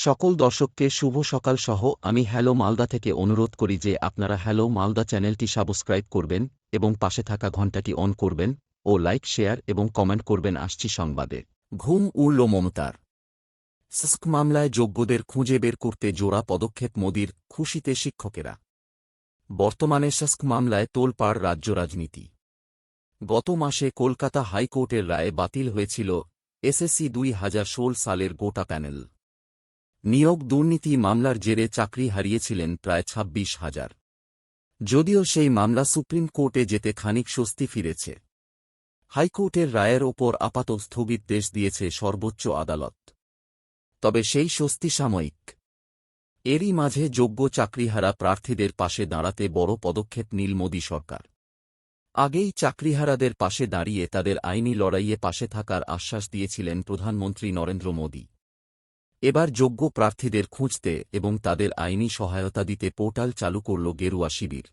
সকল দর্শককে শুভ সকাল সহ আমি হ্যালো মালদা থেকে অনুরোধ করি যে আপনারা হ্যালো মালদা চ্যানেলটি সাবস্ক্রাইব করবেন এবং পাশে থাকা ঘণ্টাটি অন করবেন ও লাইক, শেয়ার এবং কমেন্ট করবেন। আসছি সংবাদে। ঘুম উড়ল মমতার। সিস্ক মামলায় যোগ্যদের খুঁজে বের করতে জোড়া পদক্ষেপ মোদির খুশিতে শিক্ষকেরা। বর্তমানে সিস্ক মামলায় তোলপাড় রাজ্য রাজনীতি। গত মাসে কলকাতা হাইকোর্টের রায়ে বাতিল হয়েছিল এসএসসি দুই হাজার ষোল সালের গোটা প্যানেল। নিয়োগ দুর্নীতি মামলার জেরে চাকরি হারিয়েছিলেন প্রায় ছাব্বিশ হাজার। যদিও সেই মামলা সুপ্রিম কোর্টে যেতে খানিক স্বস্তি ফিরেছে। হাইকোর্টের রায়ের ওপর আপাত স্থগিত দেশ দিয়েছে সর্বোচ্চ আদালত। তবে সেই স্বস্তি সাময়িক। এরই মাঝে যোগ্য চাকরিহারা প্রার্থীদের পাশে দাঁড়াতে বড় পদক্ষেপ নীল মোদী সরকার। আগেই চাকরিহারাদের পাশে দাঁড়িয়ে তাদের আইনি লড়াইয়ে পাশে থাকার আশ্বাস দিয়েছিলেন প্রধানমন্ত্রী নরেন্দ্র মোদী। এবার যোগ্য প্রার্থীদের খুঁজতে এবং তাদের আইনি সহায়তা দিতে পোর্টাল চালু করল গেরুয়া শিবির।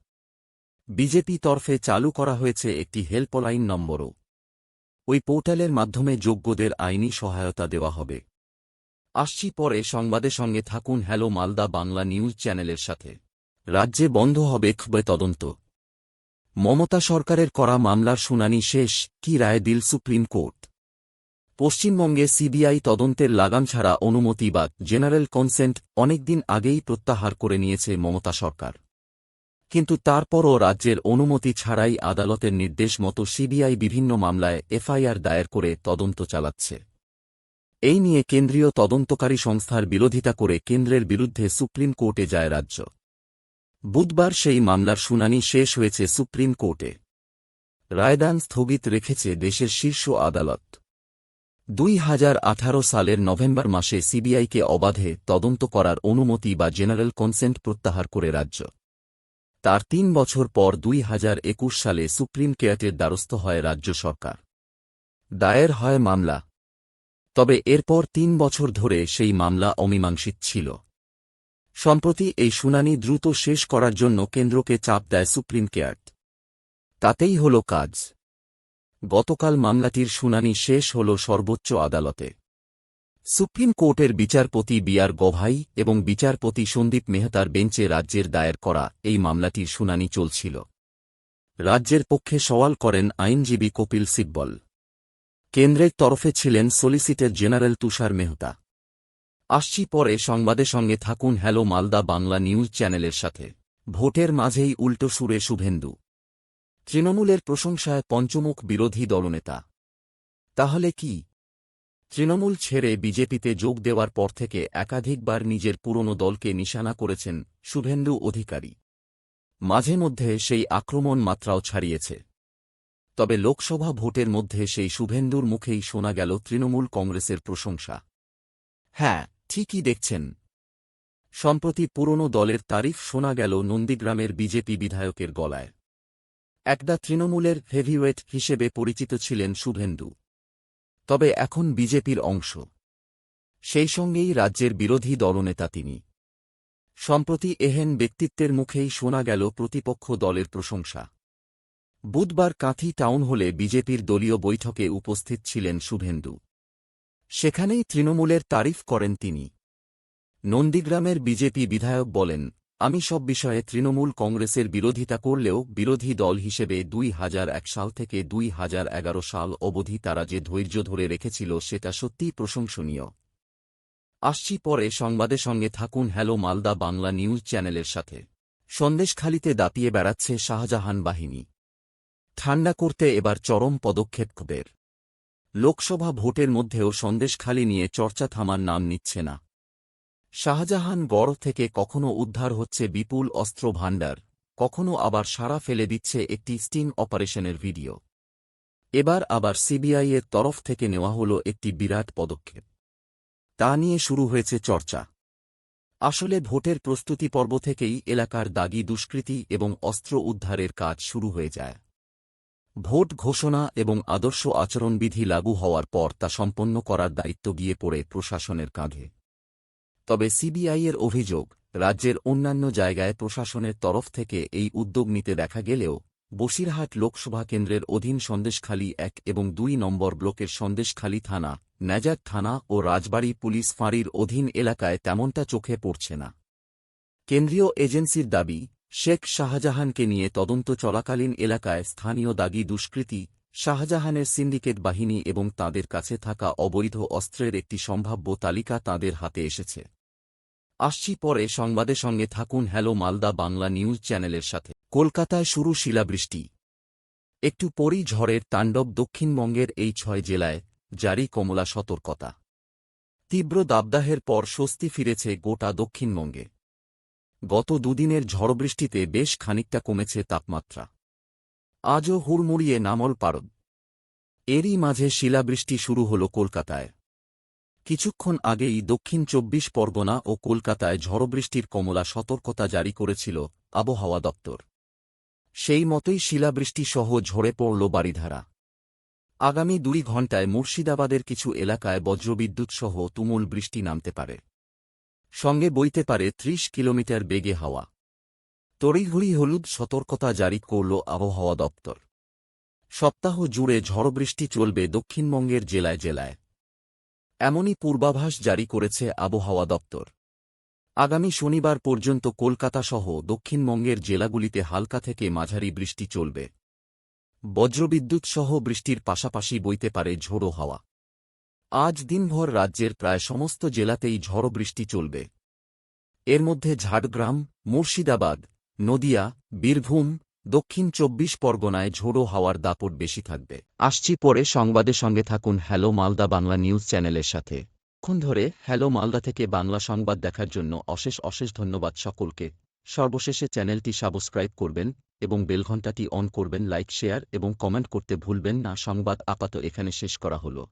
বিজেপি তরফে চালু করা হয়েছে একটি হেল্পলাইন নম্বরও। ওই পোর্টালের মাধ্যমে যোগ্যদের আইনি সহায়তা দেওয়া হবে। আসছি পরে সংবাদের সঙ্গে থাকুন হ্যালো মালদা বাংলা নিউজ চ্যানেলের সাথে। রাজ্যে বন্ধ হবে খবে তদন্ত। মমতা সরকারের করা মামলার শুনানি শেষ, কি রায় দিল সুপ্রিম কোর্ট? পশ্চিমবঙ্গে সিবিআই তদন্তের লাগাম ছাড়া অনুমতি বা জেনারেল কনসেন্ট অনেকদিন আগেই প্রত্যাহার করে নিয়েছে মমতা সরকার। কিন্তু তারপরও রাজ্যের অনুমতি ছাড়াই আদালতের নির্দেশ মতো সিবিআই বিভিন্ন মামলায় এফআইআর দায়ের করে তদন্ত চালাচ্ছে। এই নিয়ে কেন্দ্রীয় তদন্তকারী সংস্থার বিরোধিতা করে কেন্দ্রের বিরুদ্ধে সুপ্রিম কোর্টে যায় রাজ্য। বুধবার সেই মামলার শুনানি শেষ হয়েছে সুপ্রিম কোর্টে। রায়দান স্থগিত রেখেছে দেশের শীর্ষ আদালত। দুই হাজার আঠারো সালের নভেম্বর মাসে সিবিআইকে অবাধে তদন্ত করার অনুমতি বা জেনারেল কনসেন্ট প্রত্যাহার করে রাজ্য। তার তিন বছর পর দুই হাজার একুশ সালে সুপ্রিম কোর্টের দ্বারস্থ হয় রাজ্য সরকার। দায়ের হয় মামলা। তবে এরপর তিন বছর ধরে সেই মামলা অমীমাংসিত ছিল। সম্প্রতি এই শুনানি দ্রুত শেষ করার জন্য কেন্দ্রকে চাপ দেয় সুপ্রিম কোর্ট। তাতেই হল কাজ। গতকাল মামলাটির শুনানি শেষ হল সর্বোচ্চ আদালতে। সুপ্রিম কোর্টের বিচারপতি বিআর গভাই এবং বিচারপতি সন্দীপ মেহতার বেঞ্চে রাজ্যের দায়ের করা এই মামলাটির শুনানি চলছিল। রাজ্যের পক্ষে সওয়াল করেন আইনজীবী কপিল সিব্বল। কেন্দ্রের তরফে ছিলেন সলিসিটর জেনারেল তুষার মেহতা। আসছি পরে সংবাদের সঙ্গে থাকুন হ্যালো মালদা বাংলা নিউজ চ্যানেলের সাথে। ভোটের মাঝেই উল্টো সুরে শুভেন্দু। তৃণমূলের প্রশংসায় পঞ্চমুখ বিরোধী দলনেতা। তাহলে কি? তৃণমূল ছেড়ে বিজেপিতে যোগ দেওয়ার পর থেকে একাধিকবার নিজের পুরনো দলকে নিশানা করেছেন শুভেন্দু অধিকারী। মাঝে মধ্যে সেই আক্রমণ মাত্রাও ছাড়িয়েছে। তবে লোকসভা ভোটের মধ্যে সেই শুভেন্দুর মুখেই শোনা গেল তৃণমূল কংগ্রেসের প্রশংসা। হ্যাঁ ঠিকই দেখছেন। সম্প্রতি পুরনো দলের তারিফ শোনা গেল নন্দীগ্রামের বিজেপি বিধায়কের গলায়। একদা তৃণমূলের হেভিওয়েট হিসেবে পরিচিত ছিলেন শুভেন্দু। তবে এখন বিজেপির অংশ। সেই সঙ্গেই রাজ্যের বিরোধী দলনেতা তিনি। সম্প্রতি এহেন ব্যক্তিত্বের মুখেই শোনা গেল প্রতিপক্ষ দলের প্রশংসা। বুধবার কাঁথি টাউন হলে বিজেপির দলীয় বৈঠকে উপস্থিত ছিলেন শুভেন্দু। সেখানেই তৃণমূলের তারিফ করেন তিনি। নন্দীগ্রামের বিজেপি বিধায়ক বলেন আমি সব বিষয়ে তৃণমূল কংগ্রেসের বিরোধিতা করলেও বিরোধী দল হিসেবে দুই হাজার এক সাল থেকে দুই হাজার এগারো সাল অবধি তারা যে ধৈর্য ধরে রেখেছিল সেটা সত্যিই প্রশংসনীয়। আসছি পরে সংবাদের সঙ্গে থাকুন হ্যালো মালদা বাংলা নিউজ চ্যানেলের সাথে। সন্দেশখালিতে দাপিয়ে বেড়াচ্ছে শাহজাহান বাহিনী। ঠান্ডা করতে এবার চরম পদক্ষেপ খুবের লোকসভা ভোটের মধ্যেও সন্দেশখালি নিয়ে চর্চা থামার নাম নিচ্ছে না। শাহজাহান গড় থেকে কখনো উদ্ধার হচ্ছে বিপুল অস্ত্র ভাণ্ডার, কখনো আবার সারা ফেলে দিচ্ছে একটি স্টিং অপারেশনের ভিডিও। এবার আবার সিবিআইয়ের তরফ থেকে নেওয়া হল একটি বিরাট পদক্ষেপ। তা নিয়ে শুরু হয়েছে চর্চা। আসলে ভোটের প্রস্তুতি পর্ব থেকেই এলাকার দাগি দুষ্কৃতি এবং অস্ত্র উদ্ধারের কাজ শুরু হয়ে যায়। ভোট ঘোষণা এবং আদর্শ আচরণবিধি লাগু হওয়ার পর তা সম্পন্ন করার দায়িত্ব গিয়ে পড়ে প্রশাসনের কাঁধে। তবে সিবিআইয়ের অভিযোগ, রাজ্যের অন্যান্য জায়গায় প্রশাসনের তরফ থেকে এই উদ্যোগ নিতে দেখা গেলেও, বসিরহাট লোকসভা কেন্দ্রের অধীন সন্দেশখালী এক এবং দুই নম্বর ব্লকের সন্দেশখালী থানা ন্যাজার থানা ও রাজবাড়ী পুলিশ ফাঁড়ির অধীন এলাকায় তেমনটা চোখে পড়ছে না। কেন্দ্রীয় এজেন্সির দাবি, শেখ শাহজাহানকে নিয়ে তদন্ত চলাকালীন এলাকায় স্থানীয় দাগি দুষ্কৃতী, শাহজাহানের সিন্ডিকেট বাহিনী এবং তাদের কাছে থাকা অবৈধ অস্ত্রের একটি সম্ভাব্য তালিকা তাদের হাতে এসেছে। আসছি পরে সংবাদের সঙ্গে থাকুন হ্যালো মালদা বাংলা নিউজ চ্যানেলের সাথে। কলকাতায় শুরু শিলাবৃষ্টি। একটু পরই ঝড়ের তাণ্ডব দক্ষিণবঙ্গের এই ছয় জেলায়, জারি কমলা সতর্কতা। তীব্র দাবদাহের পর স্বস্তি ফিরেছে গোটা দক্ষিণবঙ্গে। গত দুদিনের ঝড়বৃষ্টিতে বেশ খানিকটা কমেছে তাপমাত্রা। আজও হুড়মুড়িয়ে নামল পারদ। এরই মাঝে শিলাবৃষ্টি শুরু হল কলকাতায়। কিছুক্ষণ আগেই দক্ষিণ চব্বিশ পরগনা ও কলকাতায় ঝড়বৃষ্টির কমলা সতর্কতা জারি করেছিল আবহাওয়া দপ্তর। সেই মতোই শিলাবৃষ্টিসহ ঝরে পড়ল বাড়িধারা আগামী দুই ঘণ্টায় মুর্শিদাবাদের কিছু এলাকায় বজ্রবিদ্যুৎ সহ তুমুল বৃষ্টি নামতে পারে। সঙ্গে বইতে পারে ত্রিশ কিলোমিটার বেগে হাওয়া। তড়িঘড়ি হলুদ সতর্কতা জারি করল আবহাওয়া দপ্তর। সপ্তাহ জুড়ে ঝড়বৃষ্টি চলবে দক্ষিণবঙ্গের জেলায় জেলায়। এমনই পূর্বাভাস জারি করেছে আবহাওয়া দপ্তর। আগামী শনিবার পর্যন্ত কলকাতা সহ দক্ষিণবঙ্গের জেলাগুলিতে হালকা থেকে মাঝারি বৃষ্টি চলবে। বজ্রবিদ্যুৎ সহ বৃষ্টির পাশাপাশি বইতে পারে ঝোড়ো হাওয়া। আজ দিনভর রাজ্যের প্রায় সমস্ত জেলাতেই ঝড়ো বৃষ্টি চলবে। এর মধ্যে ঝাড়গ্রাম, মুর্শিদাবাদ, নদিয়া, বীরভূম দক্ষিণ চব্বিশ পরগনায় ঝোড়ো হাওয়ার দাপট বেশি থাকবে। আসছি পরে সংবাদের সঙ্গে থাকুন হ্যালো মালদা বাংলা নিউজ চ্যানেলের সাথে। ক্ষণ ধরে হ্যালো মালদা থেকে বাংলা সংবাদ দেখার জন্য অশেষ অশেষ ধন্যবাদ সকলকে। সর্বশেষে চ্যানেলটি সাবস্ক্রাইব করবেন এবং বেলঘণ্টাটি অন করবেন, লাইক, শেয়ার এবং কমেন্ট করতে ভুলবেন না। সংবাদ আপাত এখানে শেষ করা হলো।